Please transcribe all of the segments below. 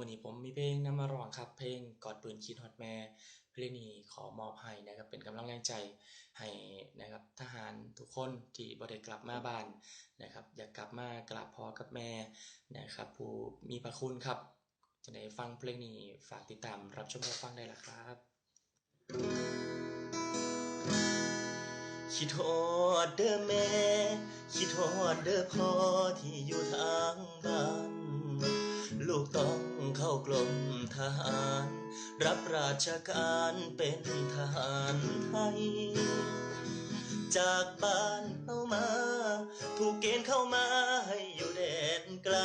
มื้อนี้ผมมีเพลงนำมาร้องครับ เพลงกอดปืนคิดฮอดแม่เพลงนี้ขอมอบให้นะครับ เป็นกำลังแรงใจให้นะครับทหารทุกคนที่บ่ได้กลับมาบ้านนะครับ อยากกลับมากราบพ่อกับแม่นะครับ ผู้มีพระคุณครับจังได๋ฟังเพลงนี้ฝากติดตามรับชมรับฟังได้ละครับ คิดฮอดเด้อแม่ คิดฮอดเด้อพ่อที่อยู่ ลมทหาร รับราชการเป็นทหารไทย จากบ้านเข้ามา ถูกเกณฑ์เข้ามาให้อยู่แดนไกล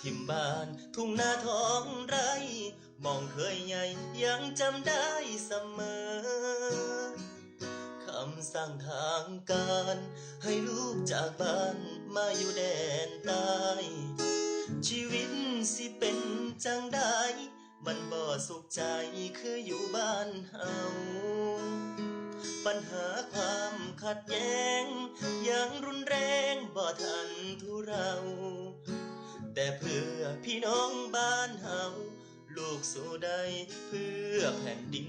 ทิมบ้านทุ่งนาท้องไร มองเคยใหญ่ยังจำได้เสมอคำสั่งทางการ ให้ลูกจากบ้านมาอยู่แดนใต้ ชีวิตสิเป็นจังได้มันบ่สุขใจคืออยู่บ้านเฮาปัญหาความขัดแย้งยังรุนแรงบ่ทันทุเรา แต่เพื่อพี่น้องบ้านเฮาลูกสู้ได้เพื่อแผ่นดิน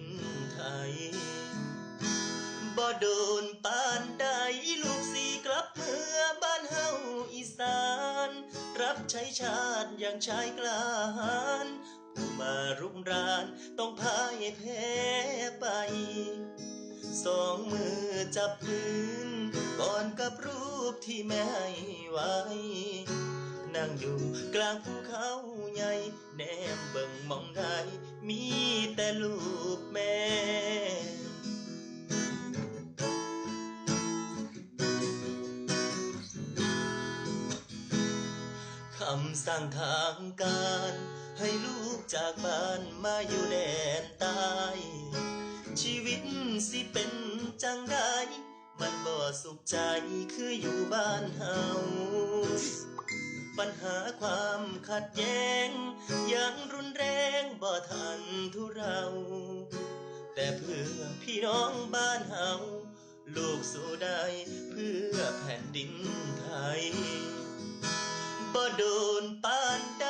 ไทย ใช้ชาติอย่างชายกล้าหาญผู้มารุกรานต้องพ่ายแพ้ไป สองมือจับพื้นก่อนกับรูปที่แม่ให้ไว้ นั่งอยู่กลางภูเขาใหญ่ แนมเบิ่งมองได้มีแต่รูปแม่ คำสั่งทางการ ให้ลูกจากบ้านมาอยู่แดนใต้ชีวิตสิเป็นจังได้มันบ่สุขใจคืออยู่บ้านเฮาปัญหาความขัดแย้งยังรุนแรงบ่ทันทุเรา แต่เพื่อพี่น้องบ้านเฮาลูกสู้ได้เพื่อแผ่นดินไทย บ่โดนปานใด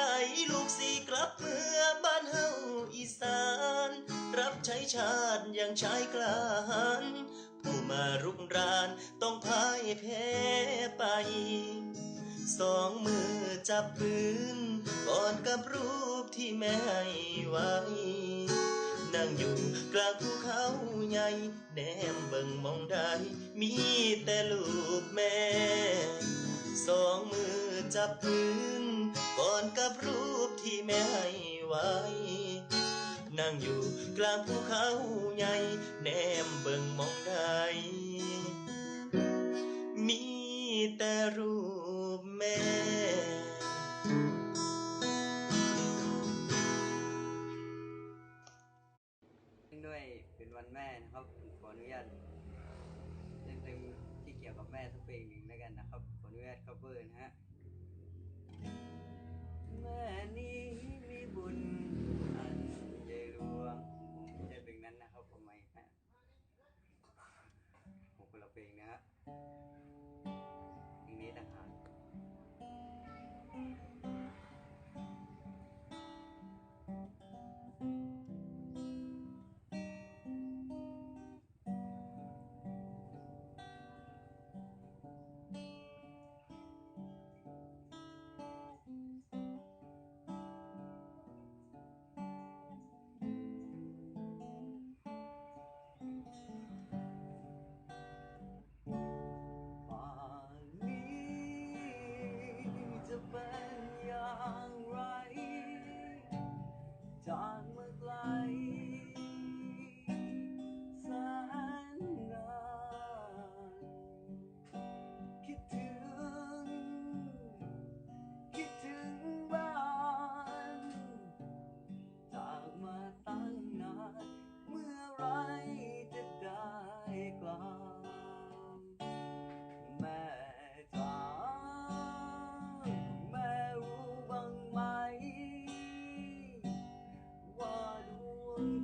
ลูกสิกลับเมื่อบ้านเฮาอีสาน รับใช้ชาติอย่างชายกล้าหาญผู้มารุกรานต้องพ่ายแพ้ไปสองมือจับพื้นก่อนกับรูปที่แม่ให้ไว้ นั่งอยู่กลางภูเขาใหญ่แนมเบิ่งมองได้ มีแต่รูปแม่ สองมือจับพื้นก่อนกับรูปที่แม่ให้ไว้ นั่งอยู่กลางภูเขาใหญ่แนมเบิ่งมองได้ มีแต่รู เพลงนะฮะเพลงนี้ต่างหาก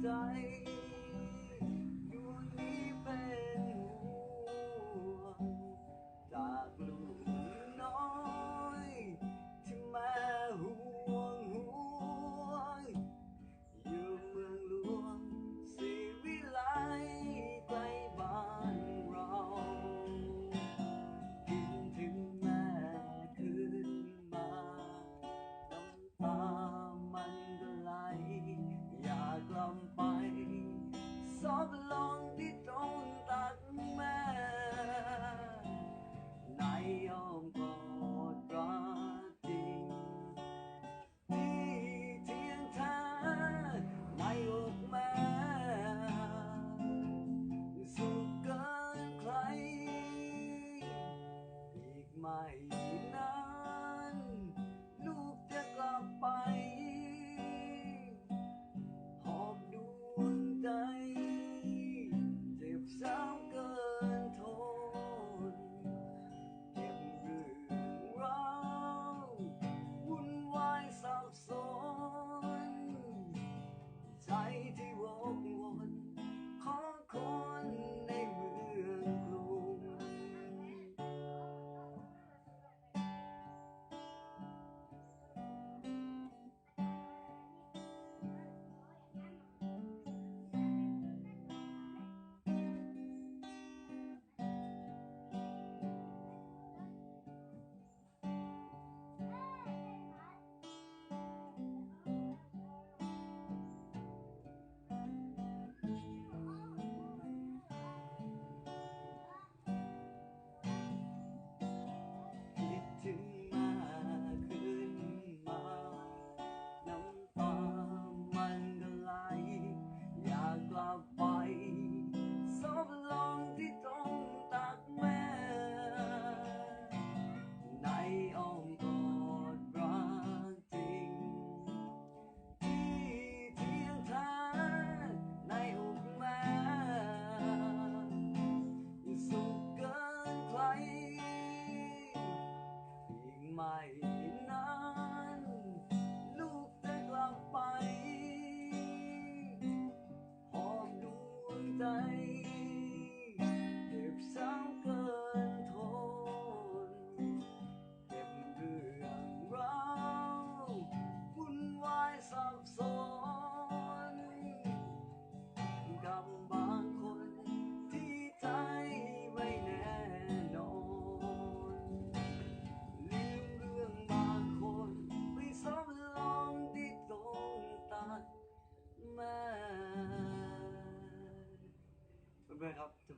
ว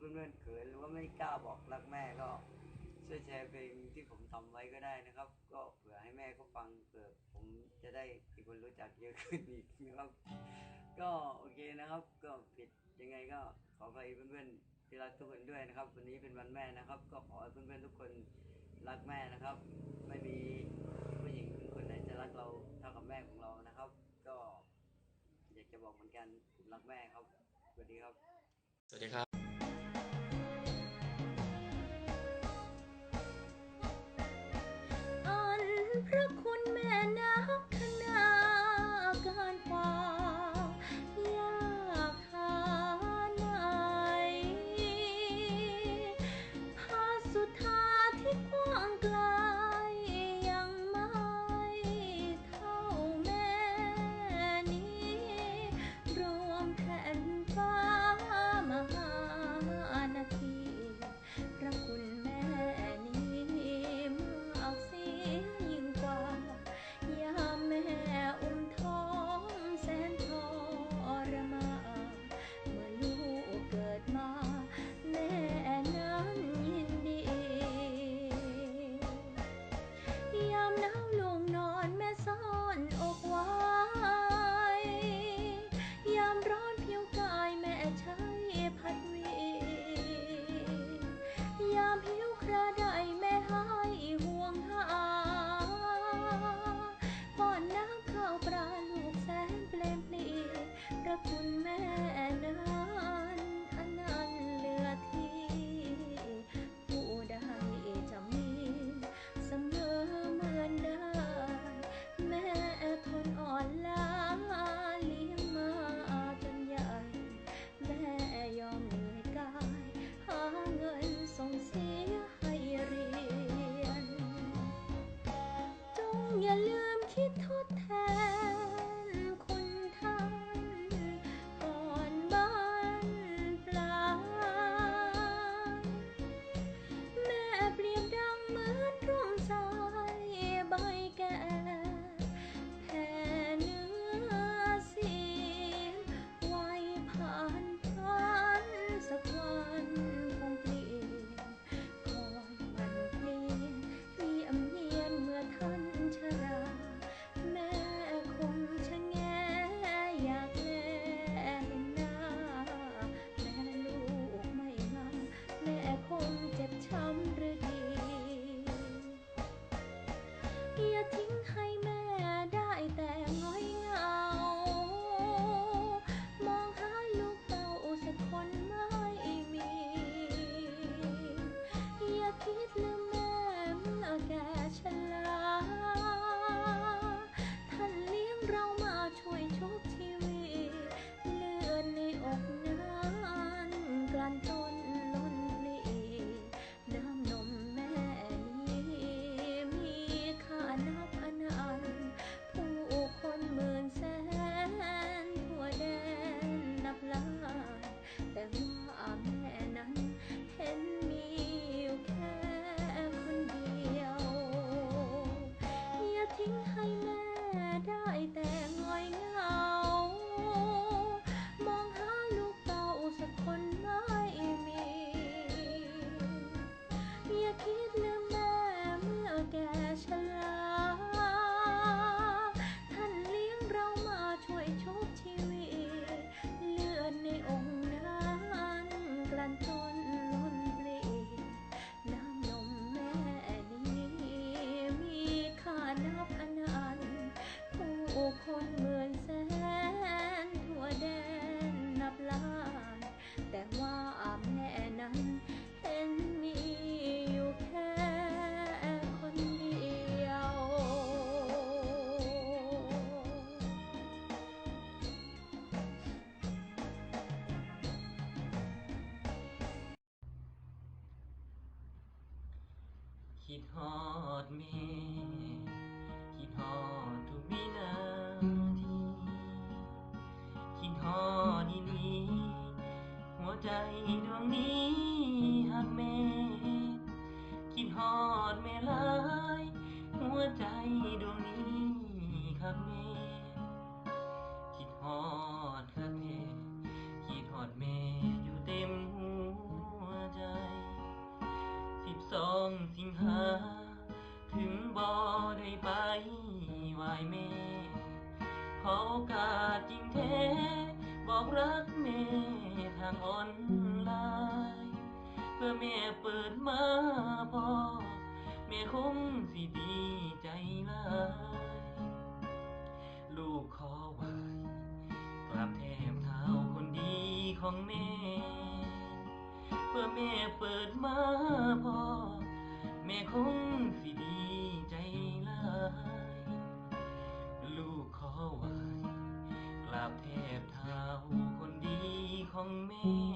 เพื่อนๆเขินหรือว่าไม่กล้าบอกรักแม่ก็ช่วยแชร์เพลงที่ผมทำไว้ก็ได้นะครับ ก็เผื่อให้แม่เขาฟังเผื่อผมจะได้มีคนรู้จักเยอะขึ้นอีกนะครับ ก็โอเคนะครับ ก็ผิดยังไงก็ขออภัยเพื่อนๆที่รักทุกคนด้วยนะครับ วันนี้เป็นวันแม่นะครับ ก็ขอให้เพื่อนๆทุกคนรักแม่นะครับ ไม่มีผู้หญิงคนไหนจะรักเราเท่ากับแม่ของเรานะครับ ก็อยากจะบอกเหมือนกันผมรักแม่ครับสวัสดีครับ สวัสดีครับ พระคุณแม่นักขนา ฮอดแม่คิดฮอดทุกวินาทีคิดฮอดอีนีหัวใจดวงนี้หักแม่คิดฮอดแม่หลาย หัวใจดวง พื่อแม่เปิดมาพอแม่คงสิดีใจลายลูกขอไหวกราบแทบเท้าคนดีของแม่ เพื่อแม่เปิดมาพอแม่คงสิดีใจลายลูกขอไหวกราบแทบเท้าคนดีของแม่